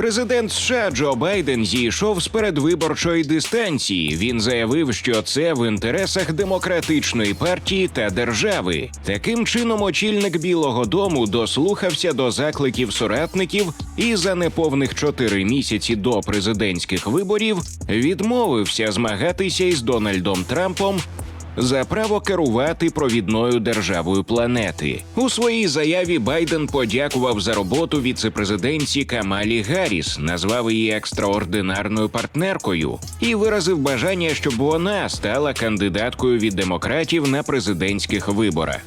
Президент США Джо Байден зійшов з передвиборчої дистанції. Він заявив, що це в інтересах демократичної партії та держави. Таким чином, очільник Білого Дому дослухався до закликів соратників і за неповних чотири місяці до президентських виборів відмовився змагатися із Дональдом Трампом за право керувати провідною державою планети. У своїй заяві Байден подякував за роботу віцепрезидентці Камалі Гарріс, назвав її екстраординарною партнеркою і виразив бажання, щоб вона стала кандидаткою від демократів на президентських виборах.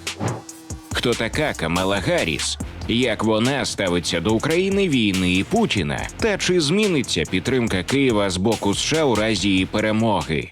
Хто така Камала Гарріс? Як вона ставиться до України, війни і Путіна? Та чи зміниться підтримка Києва з боку США у разі її перемоги?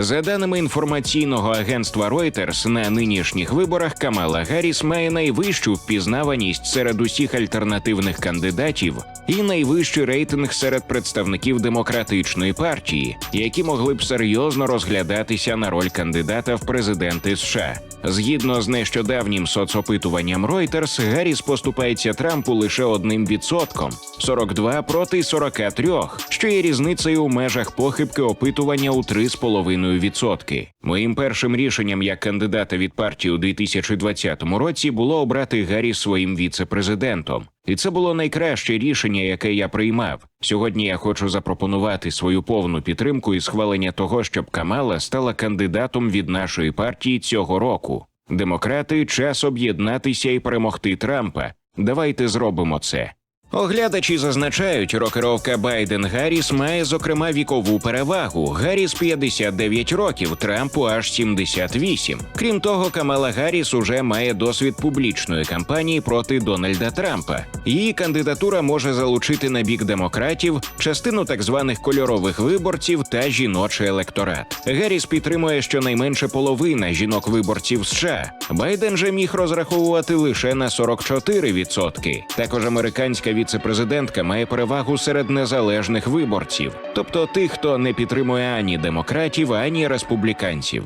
За даними інформаційного агентства Reuters, на нинішніх виборах Камала Гарріс має найвищу впізнаваність серед усіх альтернативних кандидатів і найвищий рейтинг серед представників демократичної партії, які могли б серйозно розглядатися на роль кандидата в президенти США. Згідно з нещодавнім соцопитуванням Reuters, Гарріс поступається Трампу лише одним відсотком 42 проти 43, що є різницею у межах похибки опитування у 3,5 відсотки. Моїм першим рішенням як кандидата від партії у 2020 році було обрати Гарріс своїм віце-президентом. І це було найкраще рішення, яке я приймав. Сьогодні я хочу запропонувати свою повну підтримку і схвалення того, щоб Камала стала кандидатом від нашої партії цього року. Демократи, час об'єднатися і перемогти Трампа. Давайте зробимо це. Оглядачі зазначають, рокеровка Байден Гарріс має зокрема вікову перевагу. Гарріс 59 років, Трампу аж 78. Крім того, Камала Гарріс уже має досвід публічної кампанії проти Дональда Трампа. Її кандидатура може залучити на бік демократів частину так званих кольорових виборців та жіночий електорат. Гарріс підтримує щонайменше половина жінок виборців США. Байден же міг розраховувати лише на 44%. Також американська віцепрезидентка має перевагу серед незалежних виборців, тобто тих, хто не підтримує ані демократів, ані республіканців.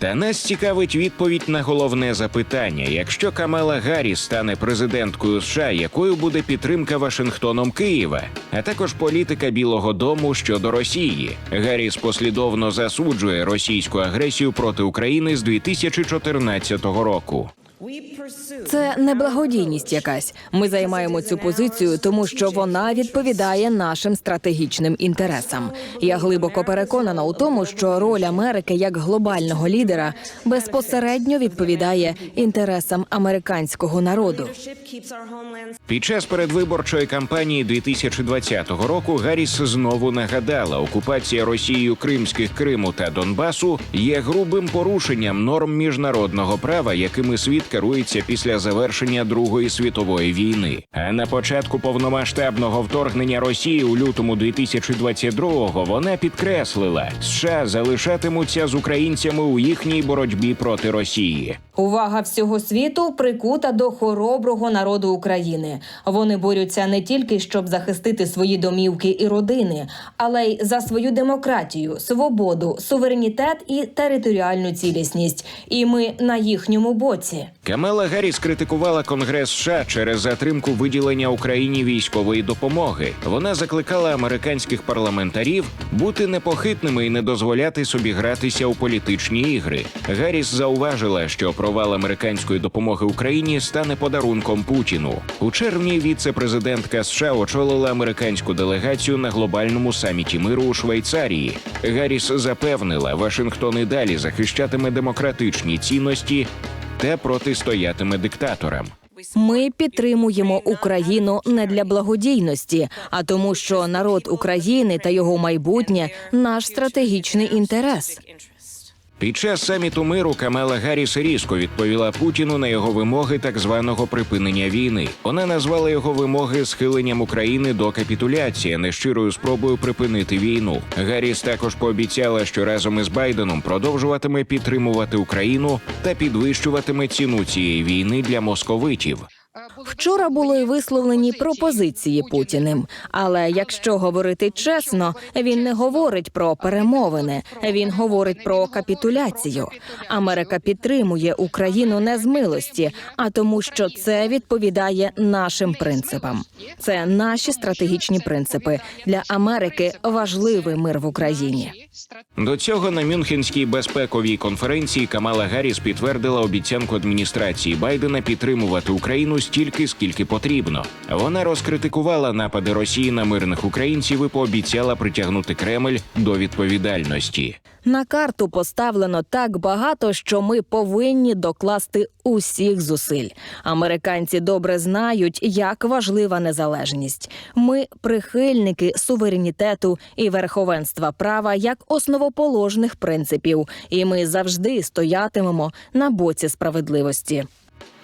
Та нас цікавить відповідь на головне запитання: якщо Камала Гарріс стане президенткою США, якою буде підтримка Вашингтоном Києва, а також політика Білого Дому щодо Росії? Гарріс послідовно засуджує російську агресію проти України з 2014 року. Це не благодійність якась. Ми займаємо цю позицію, тому що вона відповідає нашим стратегічним інтересам. Я глибоко переконана у тому, що роль Америки як глобального лідера безпосередньо відповідає інтересам американського народу. Під час передвиборчої кампанії 2020 року Гарріс знову нагадала, окупація Росією Кримських Криму та Донбасу є грубим порушенням норм міжнародного права, якими світ керується після завершення Другої світової війни. А на початку повномасштабного вторгнення Росії у лютому 2022-го вона підкреслила, США залишатимуться з українцями у їхній боротьбі проти Росії. Увага всього світу прикута до хороброго народу України. Вони борються не тільки щоб захистити свої домівки і родини, але й за свою демократію, свободу, суверенітет і територіальну цілісність. І ми на їхньому боці. Камала Гарріс критикувала Конгрес США через затримку виділення Україні військової допомоги. Вона закликала американських парламентарів бути непохитними і не дозволяти собі гратися у політичні ігри. Гарріс зауважила, що провал американської допомоги Україні стане подарунком Путіну. У червні віце-президентка США очолила американську делегацію на глобальному саміті миру у Швейцарії. Гарріс запевнила, Вашингтон і далі захищатиме демократичні цінності та протистоятиме диктаторам. Ми підтримуємо Україну не для благодійності, а тому, що народ України та його майбутнє наш стратегічний інтерес. Під час саміту миру Камала Гарріс різко відповіла Путіну на його вимоги так званого припинення війни. Вона назвала його вимоги схиленням України до капітуляції, не щирою спробою припинити війну. Гарріс також пообіцяла, що разом із Байденом продовжуватиме підтримувати Україну та підвищуватиме ціну цієї війни для московитів. Вчора були висловлені пропозиції Путіним. Але якщо говорити чесно, він не говорить про перемовини, він говорить про капітуляцію. Америка підтримує Україну не з милості, а тому, що це відповідає нашим принципам. Це наші стратегічні принципи для Америки. Важливий мир в Україні. До цього на Мюнхенській безпековій конференції Камала Гарріс підтвердила обіцянку адміністрації Байдена підтримувати Україну стільки, скільки потрібно. Вона розкритикувала напади Росії на мирних українців і пообіцяла притягнути Кремль до відповідальності. На карту поставлено так багато, що ми повинні докласти усіх зусиль. Американці добре знають, як важлива незалежність. Ми прихильники суверенітету і верховенства права як основоположних принципів, і ми завжди стоятимемо на боці справедливості.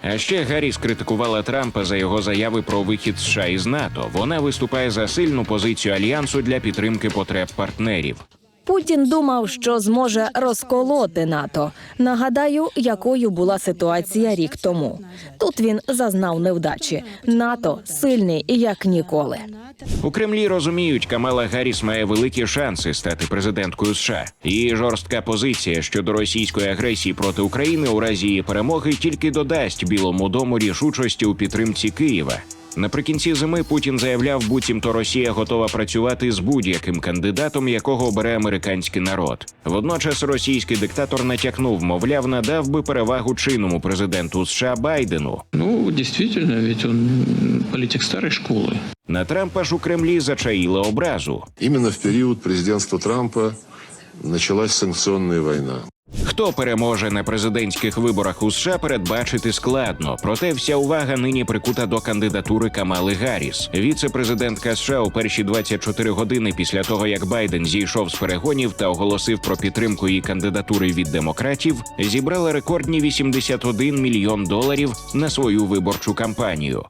А ще Гарріс критикувала Трампа за його заяви про вихід США із НАТО. Вона виступає за сильну позицію альянсу для підтримки потреб партнерів. Путін думав, що зможе розколоти НАТО. Нагадаю, якою була ситуація рік тому. Тут він зазнав невдачі. НАТО сильний як ніколи. У Кремлі розуміють, Камала Гарріс має великі шанси стати президенткою США. Її жорстка позиція щодо російської агресії проти України у разі її перемоги тільки додасть Білому дому рішучості у підтримці Києва. Наприкінці зими Путін заявляв, буцімто Росія готова працювати з будь-яким кандидатом, якого обере американський народ. Водночас російський диктатор натякнув, мовляв, надав би перевагу чинному президенту США Байдену. Ну, действительно, ведь он м, политик старой школы. На Трампа ж у Кремлі зачаїли образу. Именно в период президентства Трампа началась санкционная война. Хто переможе на президентських виборах у США, передбачити складно. Проте вся увага нині прикута до кандидатури Камали Гарріс. Віце-президентка США у перші 24 години після того, як Байден зійшов з перегонів та оголосив про підтримку її кандидатури від демократів, зібрала рекордні 81 мільйон доларів на свою виборчу кампанію.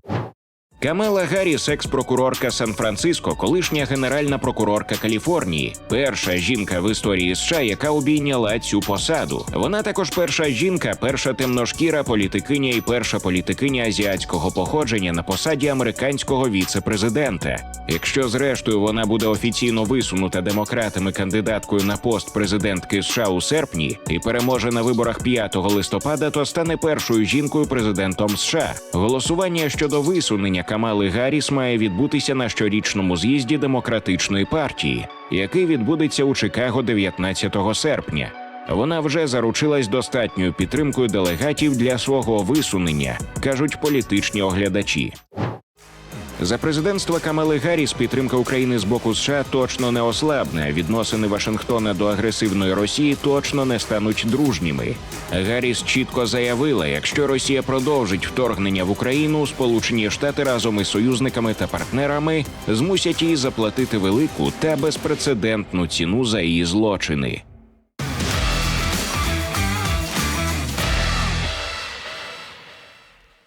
Камела Гарріс, екс-прокурорка Сан-Франциско, колишня генеральна прокурорка Каліфорнії, перша жінка в історії США, яка обійняла цю посаду. Вона також перша жінка, перша темношкіра політикиня і перша політикиня азіатського походження на посаді американського віце-президента. Якщо зрештою вона буде офіційно висунута демократами кандидаткою на пост президентки США у серпні і переможе на виборах 5 листопада, то стане першою жінкою президентом США. Голосування щодо висунення Камали Гарріс має відбутися на щорічному з'їзді демократичної партії, який відбудеться у Чикаго 19 серпня. Вона вже заручилась достатньою підтримкою делегатів для свого висунення, кажуть політичні оглядачі. За президентства Камали Гарріс підтримка України з боку США точно не ослабне. Відносини Вашингтона до агресивної Росії точно не стануть дружніми. Гарріс чітко заявила, якщо Росія продовжить вторгнення в Україну, Сполучені Штати разом із союзниками та партнерами змусять її заплатити велику та безпрецедентну ціну за її злочини.